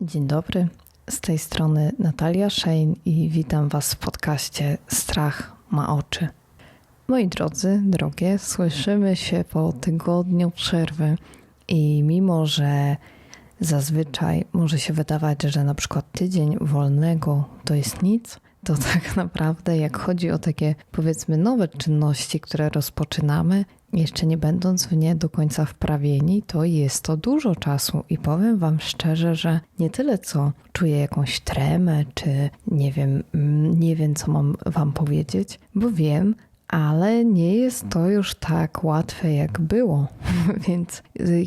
Dzień dobry, z tej strony Natalia Shane i witam Was w podcaście Strach ma oczy. Moi drodzy, drogie, słyszymy się po tygodniu przerwy i mimo, że zazwyczaj może się wydawać, że na przykład tydzień wolnego to jest nic, to tak naprawdę jak chodzi o takie powiedzmy nowe czynności, które rozpoczynamy, jeszcze nie będąc w nie do końca wprawieni, to jest to dużo czasu i powiem Wam szczerze, że nie tyle co czuję jakąś tremę, czy nie wiem, mm, nie wiem co mam Wam powiedzieć, bo wiem, ale nie jest to już tak łatwe jak było. Więc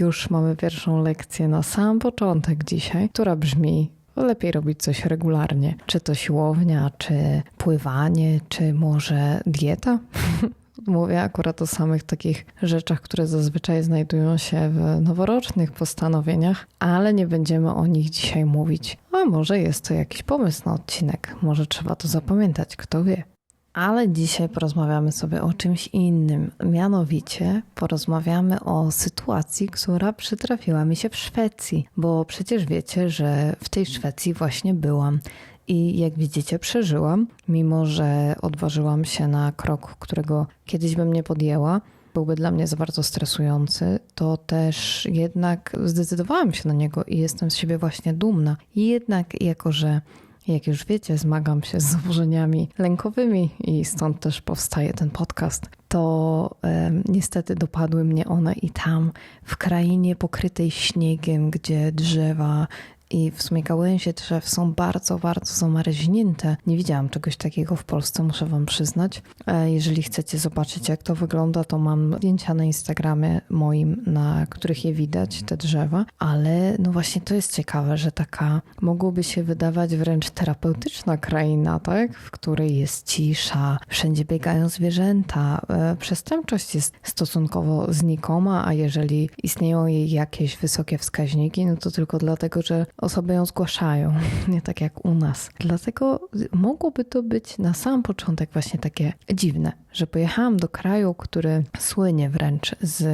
już mamy pierwszą lekcję na sam początek dzisiaj, która brzmi: lepiej robić coś regularnie. Czy to siłownia, czy pływanie, czy może dieta? Mówię akurat o samych takich rzeczach, które zazwyczaj znajdują się w noworocznych postanowieniach, ale nie będziemy o nich dzisiaj mówić. A może jest to jakiś pomysł na odcinek, może trzeba to zapamiętać, kto wie. Ale dzisiaj porozmawiamy sobie o czymś innym. Mianowicie porozmawiamy o sytuacji, która przytrafiła mi się w Szwecji, bo przecież wiecie, że w tej Szwecji właśnie byłam. I jak widzicie, przeżyłam, mimo że odważyłam się na krok, którego kiedyś bym nie podjęła. Byłby dla mnie za bardzo stresujący, to też jednak zdecydowałam się na niego i jestem z siebie właśnie dumna. Jednak, jako że jak już wiecie, zmagam się z zaburzeniami lękowymi i stąd też powstaje ten podcast. To e, niestety dopadły mnie one i tam, w krainie pokrytej śniegiem, gdzie drzewa i w sumie gałęzie drzew są bardzo, bardzo zamarznięte. Nie widziałam czegoś takiego w Polsce, muszę Wam przyznać. E, jeżeli chcecie zobaczyć, jak to wygląda, to mam zdjęcia na Instagramie moim, na których je widać, te drzewa. Ale no właśnie to jest ciekawe, że taka mogłoby się wydawać wręcz terapeutyczna kraina, tak? W której jest cisza, wszędzie biegają zwierzęta. E, przestępczość jest stosunkowo znikoma, a jeżeli istnieją jej jakieś wysokie wskaźniki, no to tylko dlatego, że osoby ją zgłaszają, nie tak jak u nas. Dlatego mogłoby to być na sam początek właśnie takie dziwne, że pojechałam do kraju, który słynie wręcz z,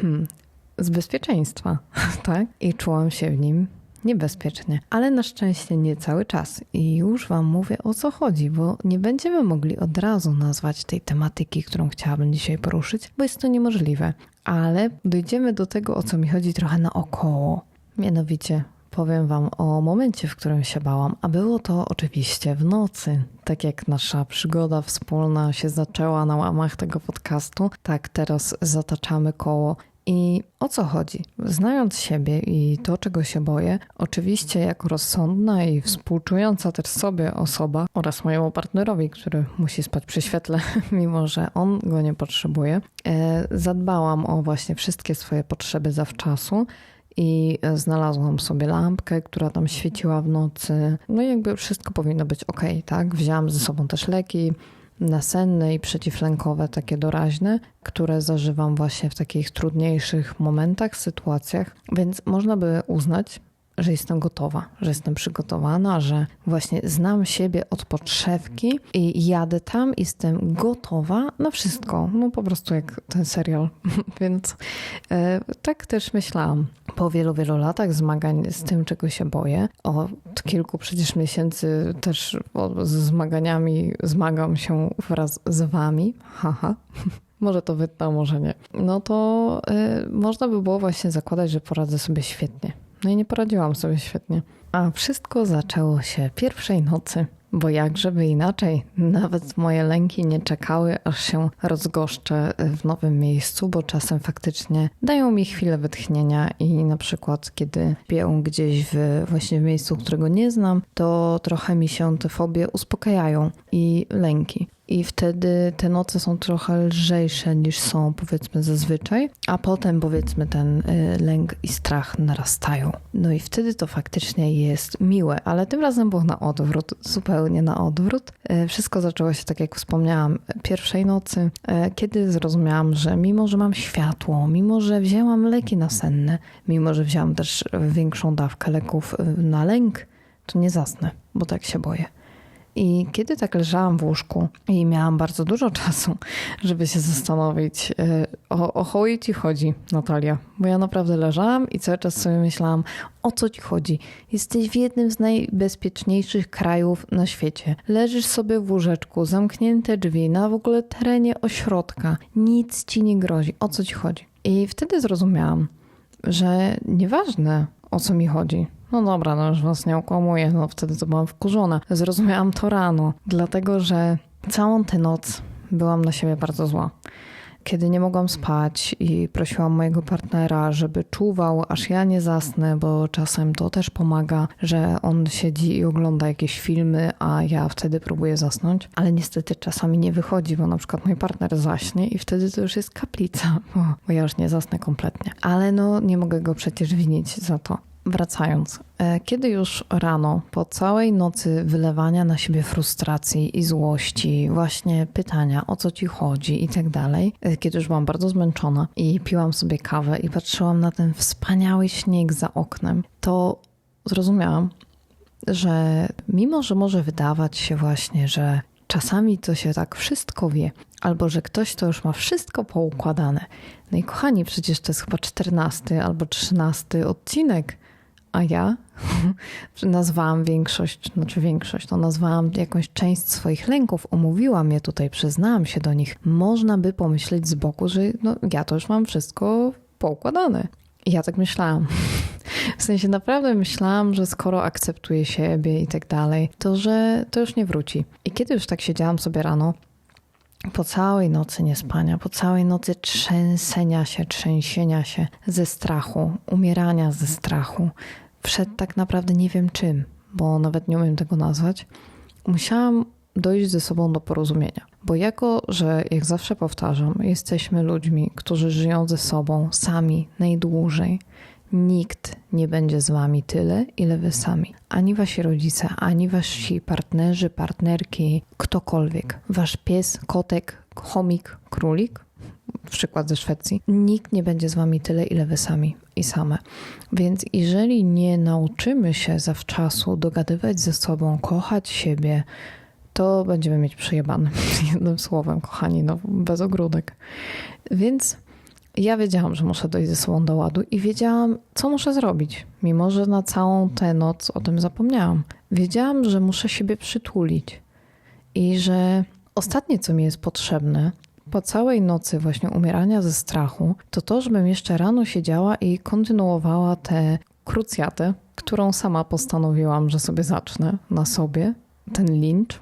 hmm, z bezpieczeństwa, tak? I czułam się w nim niebezpiecznie, ale na szczęście nie cały czas. I już Wam mówię o co chodzi, bo nie będziemy mogli od razu nazwać tej tematyki, którą chciałabym dzisiaj poruszyć, bo jest to niemożliwe. Ale dojdziemy do tego, o co mi chodzi trochę naokoło. Mianowicie powiem Wam o momencie, w którym się bałam, a było to oczywiście w nocy. Tak jak nasza przygoda wspólna się zaczęła na łamach tego podcastu, tak teraz zataczamy koło i o co chodzi? Znając siebie i to, czego się boję, oczywiście jako rozsądna i współczująca też sobie osoba oraz mojemu partnerowi, który musi spać przy świetle, mimo że on go nie potrzebuje, e, zadbałam o właśnie wszystkie swoje potrzeby zawczasu i znalazłam sobie lampkę, która tam świeciła w nocy. No i jakby wszystko powinno być ok, tak? Wzięłam ze sobą też leki nasenne i przeciwlękowe, takie doraźne, które zażywam właśnie w takich trudniejszych momentach, sytuacjach, więc można by uznać, że jestem gotowa, że jestem przygotowana, że właśnie znam siebie od podszewki i jadę tam jestem gotowa na wszystko. No po prostu jak ten serial. Więc e, tak też myślałam. Po wielu, wielu latach zmagań z tym, czego się boję, od kilku przecież miesięcy też ze zmaganiami zmagam się wraz z wami. Haha. Może to wytnę, może nie. No to y, można by było właśnie zakładać, że poradzę sobie świetnie no i nie poradziłam sobie świetnie. A wszystko zaczęło się pierwszej nocy, bo jak żeby inaczej, nawet moje lęki nie czekały, aż się rozgoszczę w nowym miejscu, bo czasem faktycznie dają mi chwilę wytchnienia i na przykład kiedy piję gdzieś w, właśnie w miejscu, którego nie znam, to trochę mi się te fobie uspokajają i lęki i wtedy te noce są trochę lżejsze niż są powiedzmy zazwyczaj, a potem powiedzmy ten y, lęk i strach narastają. No i wtedy to faktycznie jest miłe, ale tym razem było na odwrót, zupełnie na odwrót. Y, wszystko zaczęło się tak jak wspomniałam pierwszej nocy, y, kiedy zrozumiałam, że mimo, że mam światło, mimo, że wzięłam leki nasenne, mimo, że wzięłam też większą dawkę leków na lęk, to nie zasnę, bo tak się boję. I kiedy tak leżałam w łóżku i miałam bardzo dużo czasu, żeby się zastanowić, e, o, o chuj ci chodzi, Natalia. Bo ja naprawdę leżałam i cały czas sobie myślałam, o co ci chodzi? Jesteś w jednym z najbezpieczniejszych krajów na świecie. Leżysz sobie w łóżeczku, zamknięte drzwi, na w ogóle terenie ośrodka. Nic ci nie grozi. O co ci chodzi? I wtedy zrozumiałam, że nieważne o co mi chodzi. No dobra, no już was nie okłamuję, no wtedy to byłam wkurzona. Zrozumiałam to rano, dlatego że całą tę noc byłam na siebie bardzo zła kiedy nie mogłam spać i prosiłam mojego partnera, żeby czuwał, aż ja nie zasnę, bo czasem to też pomaga, że on siedzi i ogląda jakieś filmy, a ja wtedy próbuję zasnąć. Ale niestety czasami nie wychodzi, bo na przykład mój partner zaśnie i wtedy to już jest kaplica, bo ja już nie zasnę kompletnie. Ale no nie mogę go przecież winić za to. Wracając, e, kiedy już rano, po całej nocy wylewania na siebie frustracji i złości, właśnie pytania o co ci chodzi i tak dalej, e, kiedy już byłam bardzo zmęczona i piłam sobie kawę i patrzyłam na ten wspaniały śnieg za oknem, to zrozumiałam, że mimo, że może wydawać się właśnie, że czasami to się tak wszystko wie, albo że ktoś to już ma wszystko poukładane. No i kochani, przecież to jest chyba czternasty albo trzynasty odcinek a ja nazwałam większość, znaczy większość, to nazwałam jakąś część swoich lęków, omówiłam je tutaj, przyznałam się do nich. Można by pomyśleć z boku, że no, ja to już mam wszystko poukładane. I ja tak myślałam. W sensie naprawdę myślałam, że skoro akceptuję siebie i tak dalej, to że to już nie wróci. I kiedy już tak siedziałam sobie rano, po całej nocy niespania, po całej nocy trzęsenia się, trzęsienia się ze strachu, umierania ze strachu, przed tak naprawdę nie wiem czym, bo nawet nie umiem tego nazwać, musiałam dojść ze sobą do porozumienia. Bo jako, że jak zawsze powtarzam, jesteśmy ludźmi, którzy żyją ze sobą sami najdłużej, Nikt nie będzie z wami tyle, ile wy sami. Ani wasi rodzice, ani wasi partnerzy, partnerki, ktokolwiek. Wasz pies, kotek, chomik, królik, przykład ze Szwecji. Nikt nie będzie z wami tyle, ile wy sami i same. Więc jeżeli nie nauczymy się zawczasu dogadywać ze sobą, kochać siebie, to będziemy mieć przejebane. Jednym słowem, kochani, no bez ogródek. Więc ja wiedziałam, że muszę dojść ze sobą do ładu i wiedziałam, co muszę zrobić, mimo że na całą tę noc o tym zapomniałam. Wiedziałam, że muszę siebie przytulić i że ostatnie, co mi jest potrzebne, po całej nocy właśnie umierania ze strachu, to to, żebym jeszcze rano siedziała i kontynuowała tę krucjatę, którą sama postanowiłam, że sobie zacznę na sobie, ten lincz,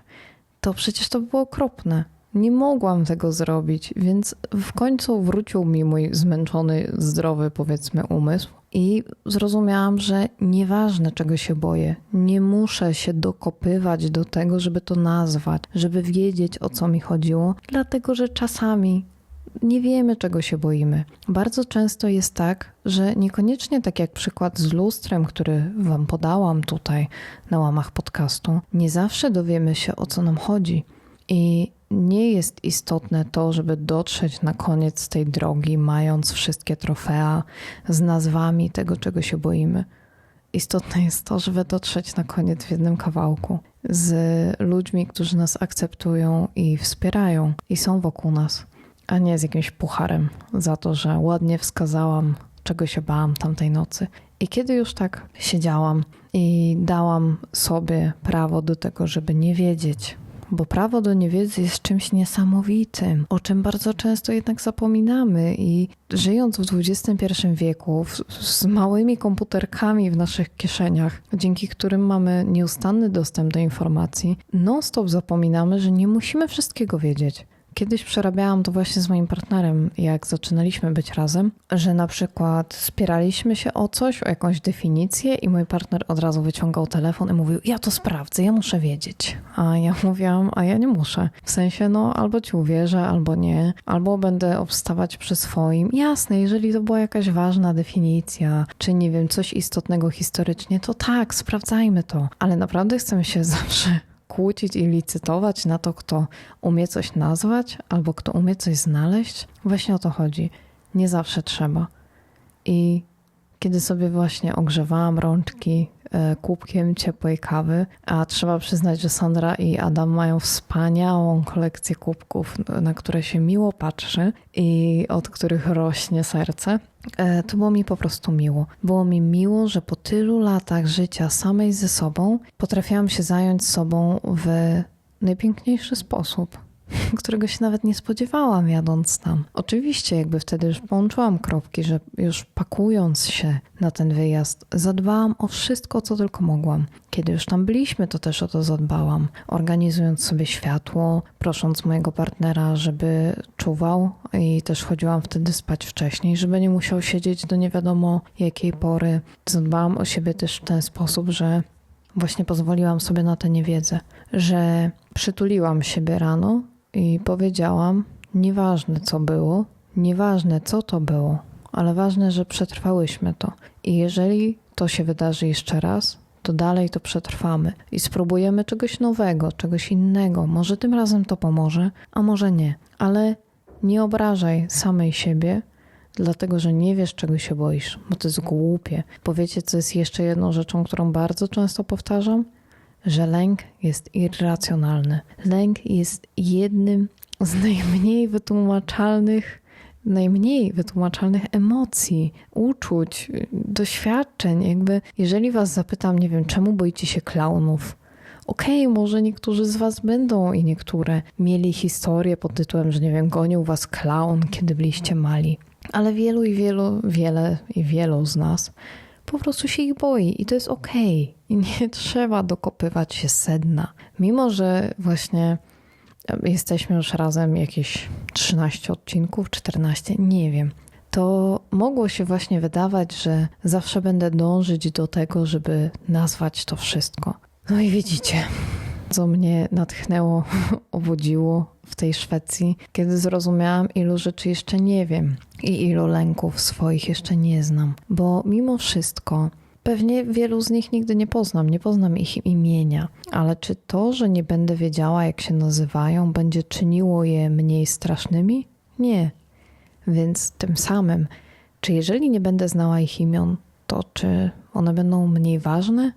to przecież to było okropne nie mogłam tego zrobić, więc w końcu wrócił mi mój zmęczony, zdrowy, powiedzmy, umysł. I zrozumiałam, że nieważne czego się boję, nie muszę się dokopywać do tego, żeby to nazwać, żeby wiedzieć o co mi chodziło, dlatego że czasami nie wiemy, czego się boimy. Bardzo często jest tak, że niekoniecznie tak jak przykład z lustrem, który Wam podałam tutaj na łamach podcastu, nie zawsze dowiemy się o co nam chodzi. I nie jest istotne to, żeby dotrzeć na koniec tej drogi, mając wszystkie trofea z nazwami tego, czego się boimy. Istotne jest to, żeby dotrzeć na koniec w jednym kawałku z ludźmi, którzy nas akceptują i wspierają i są wokół nas, a nie z jakimś pucharem za to, że ładnie wskazałam, czego się bałam tamtej nocy. I kiedy już tak siedziałam i dałam sobie prawo do tego, żeby nie wiedzieć, bo prawo do niewiedzy jest czymś niesamowitym, o czym bardzo często jednak zapominamy i żyjąc w XXI wieku z małymi komputerkami w naszych kieszeniach, dzięki którym mamy nieustanny dostęp do informacji, non-stop zapominamy, że nie musimy wszystkiego wiedzieć. Kiedyś przerabiałam to właśnie z moim partnerem, jak zaczynaliśmy być razem, że na przykład spieraliśmy się o coś, o jakąś definicję i mój partner od razu wyciągał telefon i mówił, ja to sprawdzę, ja muszę wiedzieć. A ja mówiłam, a ja nie muszę. W sensie, no albo ci uwierzę, albo nie, albo będę obstawać przy swoim. Jasne, jeżeli to była jakaś ważna definicja, czy nie wiem, coś istotnego historycznie, to tak, sprawdzajmy to. Ale naprawdę chcemy się zawsze kłócić i licytować na to, kto umie coś nazwać albo kto umie coś znaleźć. Właśnie o to chodzi. Nie zawsze trzeba. I kiedy sobie właśnie ogrzewałam rączki e, kubkiem ciepłej kawy, a trzeba przyznać, że Sandra i Adam mają wspaniałą kolekcję kubków, na które się miło patrzy i od których rośnie serce. E, to było mi po prostu miło. Było mi miło, że po tylu latach życia samej ze sobą potrafiłam się zająć sobą w najpiękniejszy sposób którego się nawet nie spodziewałam jadąc tam. Oczywiście jakby wtedy już połączyłam kropki, że już pakując się na ten wyjazd, zadbałam o wszystko, co tylko mogłam. Kiedy już tam byliśmy, to też o to zadbałam, organizując sobie światło, prosząc mojego partnera, żeby czuwał i też chodziłam wtedy spać wcześniej, żeby nie musiał siedzieć do nie wiadomo jakiej pory. Zadbałam o siebie też w ten sposób, że właśnie pozwoliłam sobie na tę niewiedzę, że przytuliłam siebie rano i powiedziałam: Nieważne co było, nieważne co to było, ale ważne, że przetrwałyśmy to. I jeżeli to się wydarzy jeszcze raz, to dalej to przetrwamy i spróbujemy czegoś nowego, czegoś innego. Może tym razem to pomoże, a może nie. Ale nie obrażaj samej siebie, dlatego że nie wiesz, czego się boisz, bo to jest głupie. Powiecie, co jest jeszcze jedną rzeczą, którą bardzo często powtarzam? Że lęk jest irracjonalny. Lęk jest jednym z najmniej wytłumaczalnych, najmniej wytłumaczalnych emocji, uczuć, doświadczeń. Jakby, jeżeli was zapytam, nie wiem, czemu boicie się klaunów, Okej, okay, może niektórzy z Was będą i niektóre mieli historię pod tytułem, że nie wiem, gonił Was klaun, kiedy byliście mali. Ale wielu i wielu, wiele i wielu z nas po prostu się ich boi i to jest okej. Okay. I nie trzeba dokopywać się sedna. Mimo, że właśnie jesteśmy już razem jakieś 13 odcinków, 14, nie wiem. To mogło się właśnie wydawać, że zawsze będę dążyć do tego, żeby nazwać to wszystko. No i widzicie, co mnie natchnęło, obudziło w tej Szwecji, kiedy zrozumiałam, ilu rzeczy jeszcze nie wiem i ilu lęków swoich jeszcze nie znam. Bo mimo wszystko, pewnie wielu z nich nigdy nie poznam, nie poznam ich imienia, ale czy to, że nie będę wiedziała, jak się nazywają, będzie czyniło je mniej strasznymi? Nie. Więc tym samym, czy jeżeli nie będę znała ich imion, to czy one będą mniej ważne?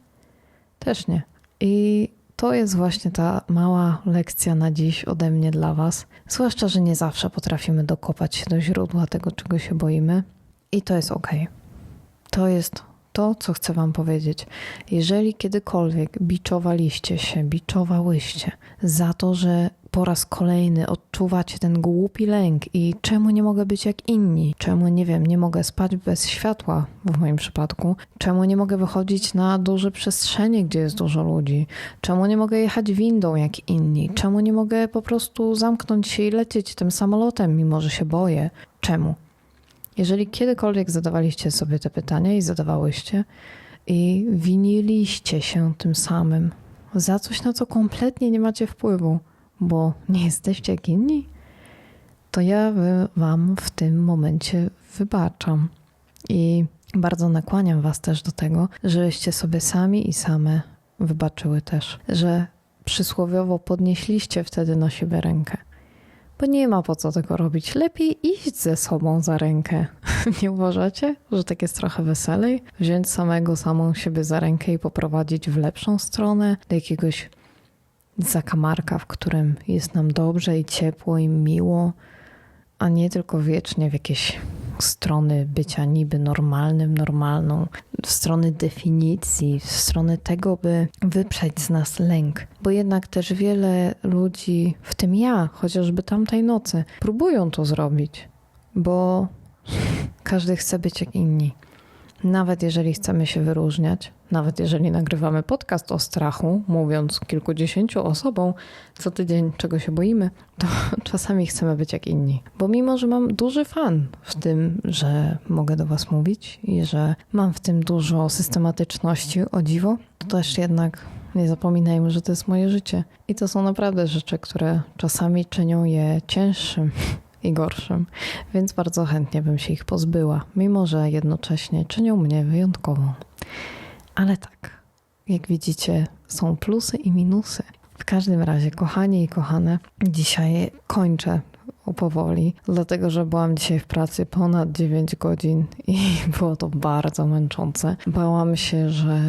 Też nie. I to jest właśnie ta mała lekcja na dziś ode mnie dla Was. Zwłaszcza, że nie zawsze potrafimy dokopać się do źródła tego, czego się boimy, i to jest ok. To jest to, co chcę Wam powiedzieć. Jeżeli kiedykolwiek biczowaliście się, biczowałyście za to, że po raz kolejny odczuwacie ten głupi lęk i czemu nie mogę być jak inni, czemu nie wiem, nie mogę spać bez światła w moim przypadku, czemu nie mogę wychodzić na duże przestrzenie, gdzie jest dużo ludzi, czemu nie mogę jechać windą jak inni, czemu nie mogę po prostu zamknąć się i lecieć tym samolotem, mimo że się boję. Czemu? Jeżeli kiedykolwiek zadawaliście sobie te pytania i zadawałyście i winiliście się tym samym za coś, na co kompletnie nie macie wpływu, bo nie jesteście jak inni, to ja Wam w tym momencie wybaczam. I bardzo nakłaniam Was też do tego, żebyście sobie sami i same wybaczyły też, że przysłowiowo podnieśliście wtedy na siebie rękę. Bo nie ma po co tego robić. Lepiej iść ze sobą za rękę. nie uważacie, że tak jest trochę weselej? Wziąć samego, samą siebie za rękę i poprowadzić w lepszą stronę, do jakiegoś zakamarka, w którym jest nam dobrze i ciepło i miło, a nie tylko wiecznie w jakieś strony bycia niby normalnym, normalną, w strony definicji, w strony tego, by wyprzeć z nas lęk. Bo jednak też wiele ludzi, w tym ja, chociażby tamtej nocy, próbują to zrobić, bo każdy chce być jak inni. Nawet jeżeli chcemy się wyróżniać, nawet jeżeli nagrywamy podcast o strachu, mówiąc kilkudziesięciu osobom co tydzień, czego się boimy, to czasami chcemy być jak inni. Bo mimo, że mam duży fan w tym, że mogę do Was mówić i że mam w tym dużo systematyczności, o dziwo, to też jednak nie zapominajmy, że to jest moje życie. I to są naprawdę rzeczy, które czasami czynią je cięższym i gorszym, więc bardzo chętnie bym się ich pozbyła, mimo że jednocześnie czynią mnie wyjątkową. Ale tak, jak widzicie, są plusy i minusy. W każdym razie, kochani i kochane, dzisiaj kończę trochę powoli, dlatego że byłam dzisiaj w pracy ponad 9 godzin i było to bardzo męczące. Bałam się, że,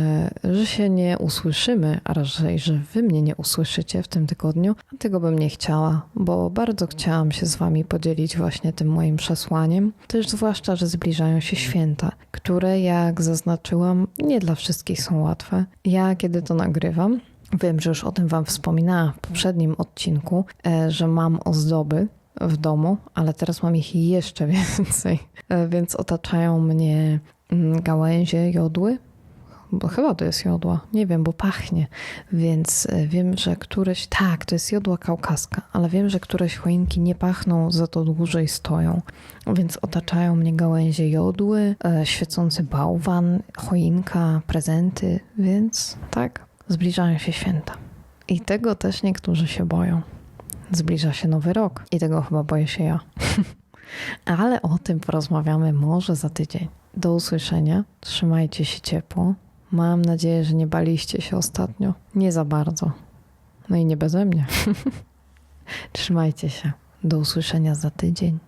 że się nie usłyszymy, a raczej, że wy mnie nie usłyszycie w tym tygodniu. A tego bym nie chciała, bo bardzo chciałam się z wami podzielić właśnie tym moim przesłaniem. Też zwłaszcza, że zbliżają się święta, które jak zaznaczyłam, nie dla wszystkich są łatwe. Ja kiedy to nagrywam, Wiem, że już o tym Wam wspominałam w poprzednim odcinku, e, że mam ozdoby w domu, ale teraz mam ich jeszcze więcej, E, więc otaczają mnie mm, gałęzie jodły, bo chyba to jest jodła, nie wiem, bo pachnie, więc e, wiem, że któreś, tak, to jest jodła kaukaska, ale wiem, że któreś choinki nie pachną, za to dłużej stoją, więc otaczają mnie gałęzie jodły, e, świecący bałwan, choinka, prezenty, więc tak, zbliżają się święta. I tego też niektórzy się boją. Zbliża się nowy rok i tego chyba boję się ja. Ale o tym porozmawiamy może za tydzień. Do usłyszenia. Trzymajcie się ciepło. Mam nadzieję, że nie baliście się ostatnio. Nie za bardzo. No i nie beze mnie. Trzymajcie się. Do usłyszenia za tydzień.